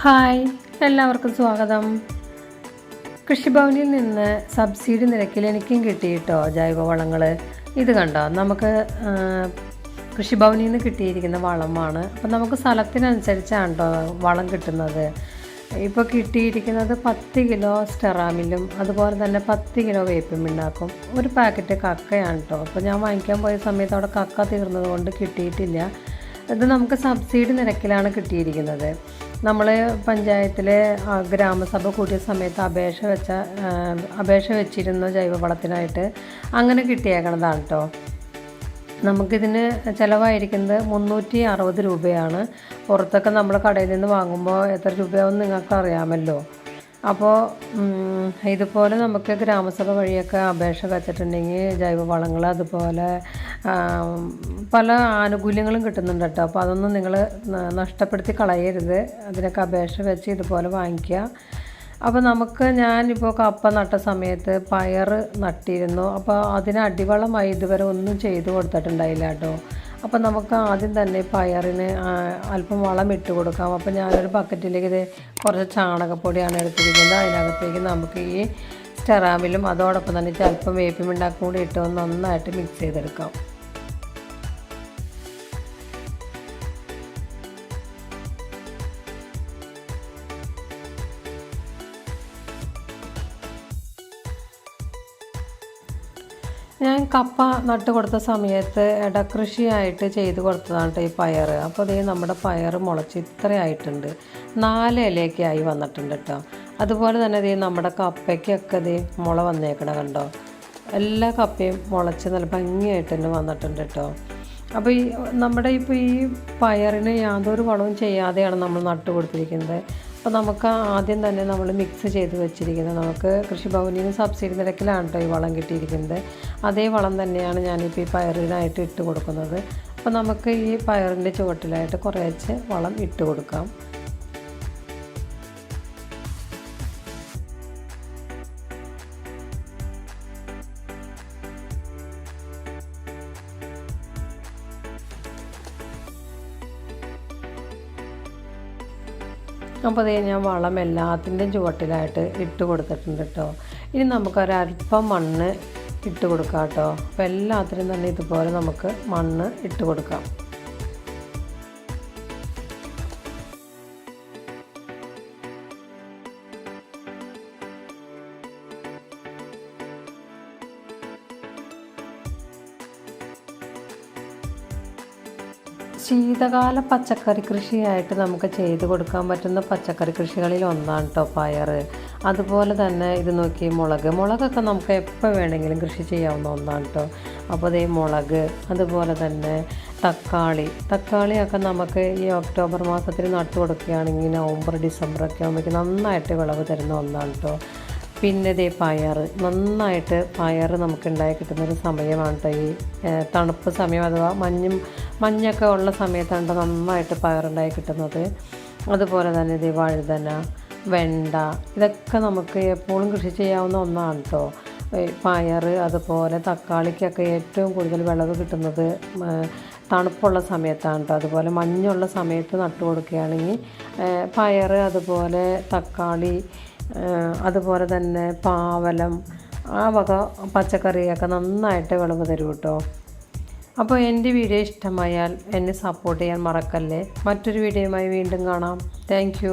Hi എല്ലാവർക്കും സ്വാഗതം. കൃഷിഭവനിൽ നിന്ന് സബ്സിഡി നിരക്കിൽ എനിക്കും കിട്ടിയിട്ടോ ജൈവവളങ്ങൾ ഇത് കണ്ടോ? നമുക്ക് കൃഷിഭവനിൽ നിന്ന് കിട്ടിയിരിക്കുന്ന വളമാണ്. അപ്പം നമുക്ക് സ്ഥലത്തിനനുസരിച്ചാണ് കേട്ടോ വളം കിട്ടുന്നത്? ഇപ്പോൾ കിട്ടിയിരിക്കുന്നത് പത്ത് കിലോ സ്റ്റെറാമിലും അതുപോലെ തന്നെ പത്ത് കിലോ വേപ്പും ഉണ്ടാക്കും ഒരു പാക്കറ്റ് കക്കയാണ് കേട്ടോ അപ്പോൾ ഞാൻ വാങ്ങിക്കാൻ പോയ സമയത്ത് അവിടെ കക്ക തീർന്നതുകൊണ്ട് കിട്ടിയിട്ടില്ല. ഇത് നമുക്ക് സബ്സിഡി നിരക്കിലാണ് കിട്ടിയിരിക്കുന്നത്. നമ്മൾ പഞ്ചായത്തിലെ ഗ്രാമസഭ കൂടിയ സമയത്ത് അപേക്ഷ വെച്ച അപേക്ഷ വെച്ചിരുന്ന ജൈവവളത്തിനായിട്ട് അങ്ങനെ കിട്ടിയേക്കണതാണ് കേട്ടോ നമുക്കിതിന് ചിലവായിരിക്കുന്നത് മുന്നൂറ്റി അറുപത് രൂപയാണ്. പുറത്തൊക്കെ നമ്മൾ കടയിൽ നിന്ന് വാങ്ങുമ്പോൾ എത്ര രൂപയാവും നിങ്ങൾക്ക് അറിയാമല്ലോ അപ്പോൾ ഇതുപോലെ നമുക്ക് ഗ്രാമസഭ വഴിയൊക്കെ അപേക്ഷ വെച്ചിട്ടുണ്ടെങ്കിൽ ജൈവവളങ്ങൾ അതുപോലെ പല ആനുകൂല്യങ്ങളും കിട്ടുന്നുണ്ട് കേട്ടോ. അപ്പോൾ അതൊന്നും നിങ്ങൾ നഷ്ടപ്പെടുത്തി കളയരുത്. അതിനൊക്കെ അപേക്ഷ വെച്ച് ഇതുപോലെ വാങ്ങിക്കുക. അപ്പോൾ നമുക്ക് ഞാനിപ്പോൾ കപ്പ നട്ട സമയത്ത് പയർ നട്ടിരുന്നു. അപ്പോൾ അതിന് അടിവളമായി ഇതുവരെ ഒന്നും ചെയ്തു കൊടുത്തിട്ടുണ്ടായില്ല കേട്ടോ. അപ്പോൾ നമുക്ക് ആദ്യം തന്നെ പയറിന് അല്പം വളം ഇട്ട് കൊടുക്കാം. അപ്പോൾ ഞാനൊരു ബക്കറ്റിലേക്ക് ഇത് കുറച്ച് ചാണകപ്പൊടിയാണ് എടുത്തിരിക്കുന്നത്. അതിനകത്തേക്ക് നമുക്ക് ഈ സ്റ്റെറാമിലും അതോടൊപ്പം തന്നെ അല്പം വേപ്പിൻ ഉണ്ടാക്കും കൂടി ഇട്ട് നന്നായിട്ട് മിക്സ് ചെയ്തെടുക്കാം. ഞാൻ കപ്പ നട്ട് കൊടുത്ത സമയത്ത് ഇടകൃഷിയായിട്ട് ചെയ്ത് കൊടുത്തതാണ് ഈ പയർ. അപ്പോൾ ഇതേ നമ്മുടെ പയർ മുളച്ച് ഇത്രയായിട്ടുണ്ട്. നാല് ഇലയൊക്കെ ആയി വന്നിട്ടുണ്ട് കേട്ടോ. അതുപോലെ തന്നെ ഇതേ നമ്മുടെ കപ്പയ്ക്കൊക്കെ ഇതേ മുള വന്നേക്കണ കണ്ടോ? എല്ലാ കപ്പയും മുളച്ച് നല്ല ഭംഗിയായിട്ട് തന്നെ വന്നിട്ടുണ്ട് കേട്ടോ. അപ്പോൾ ഈ നമ്മുടെ ഇപ്പോൾ ഈ പയറിന് യാതൊരു വളവും ചെയ്യാതെയാണ് നമ്മൾ നട്ടു കൊടുത്തിരിക്കുന്നത്. അപ്പോൾ നമുക്ക് ആദ്യം തന്നെ നമ്മൾ മിക്സ് ചെയ്ത് വെച്ചിരിക്കുന്നത് നമുക്ക് കൃഷിഭവനിൽ നിന്ന് സബ്സിഡി നിരക്കിലാണ് കേട്ടോ ഈ വളം കിട്ടിയിരിക്കുന്നത്. അതേ വളം തന്നെയാണ് ഞാനിപ്പോൾ ഈ പയറിനായിട്ട് ഇട്ട് കൊടുക്കുന്നത്. അപ്പോൾ നമുക്ക് ഈ പയറിന്റെ ചുവട്ടിലായിട്ട് കുറേശ്ശെ വളം ഇട്ട് കൊടുക്കാം. അപ്പോൾ അതേ ഞാൻ വളം എല്ലാത്തിന്റെയും ചുവട്ടിലായിട്ട് ഇട്ട് കൊടുത്തിട്ടുണ്ട് കേട്ടോ ഇനി നമുക്കൊരല്പം മണ്ണ് ഇട്ട് കൊടുക്കാം കേട്ടോ അപ്പോൾ എല്ലാത്തിനും തന്നെ ഇതുപോലെ നമുക്ക് മണ്ണ് ഇട്ട് കൊടുക്കാം. ശീതകാല പച്ചക്കറി കൃഷിയായിട്ട് നമുക്ക് ചെയ്ത് കൊടുക്കാൻ പറ്റുന്ന പച്ചക്കറി കൃഷികളിൽ ഒന്നാണ് കേട്ടോ പയർ. അതുപോലെ തന്നെ ഇത് നോക്കി മുളക്. മുളകൊക്കെ നമുക്ക് എപ്പോൾ വേണമെങ്കിലും കൃഷി ചെയ്യാവുന്ന ഒന്നാണ് കേട്ടോ അപ്പോൾ അതേ മുളക് അതുപോലെ തന്നെ തക്കാളി. തക്കാളിയൊക്കെ നമുക്ക് ഈ ഒക്ടോബർ മാസത്തിൽ നട്ടു കൊടുക്കുകയാണെങ്കിൽ നവംബർ ഡിസംബർ ഒക്കെ ആകുമ്പോഴേക്കും നന്നായിട്ട് വിളവ് തരുന്ന ഒന്നാണ് കേട്ടോ പിന്നെ ഇതേ പയർ നന്നായിട്ട് പയർ നമുക്ക് ഉണ്ടായി കിട്ടുന്നൊരു സമയമാണ് കേട്ടോ ഈ തണുപ്പ് സമയം അഥവാ മഞ്ഞും മഞ്ഞൊക്കെ ഉള്ള സമയത്താണ് നന്നായിട്ട് പയറുണ്ടായി കിട്ടുന്നത്. അതുപോലെ തന്നെ ഇതേ വഴുതന വെണ്ട ഇതൊക്കെ നമുക്ക് എപ്പോഴും കൃഷി ചെയ്യാവുന്ന ഒന്നാണ് കേട്ടോ പയർ അതുപോലെ തക്കാളിക്കൊക്കെ ഏറ്റവും കൂടുതൽ വിളവ് കിട്ടുന്നത് തണുപ്പുള്ള സമയത്താണ് കേട്ടോ അതുപോലെ മഞ്ഞുള്ള സമയത്ത് നട്ടു കൊടുക്കുകയാണെങ്കിൽ പയർ അതുപോലെ തക്കാളി അതുപോലെ തന്നെ പാവലം ആ വക പച്ചക്കറിയൊക്കെ നന്നായിട്ട് വിളവ് തരും കേട്ടോ. അപ്പോൾ എന്റെ വീഡിയോ ഇഷ്ടമായാൽ എന്നെ സപ്പോർട്ട് ചെയ്യാൻ മറക്കല്ലേ. മറ്റൊരു വീഡിയോയുമായി വീണ്ടും കാണാം. താങ്ക്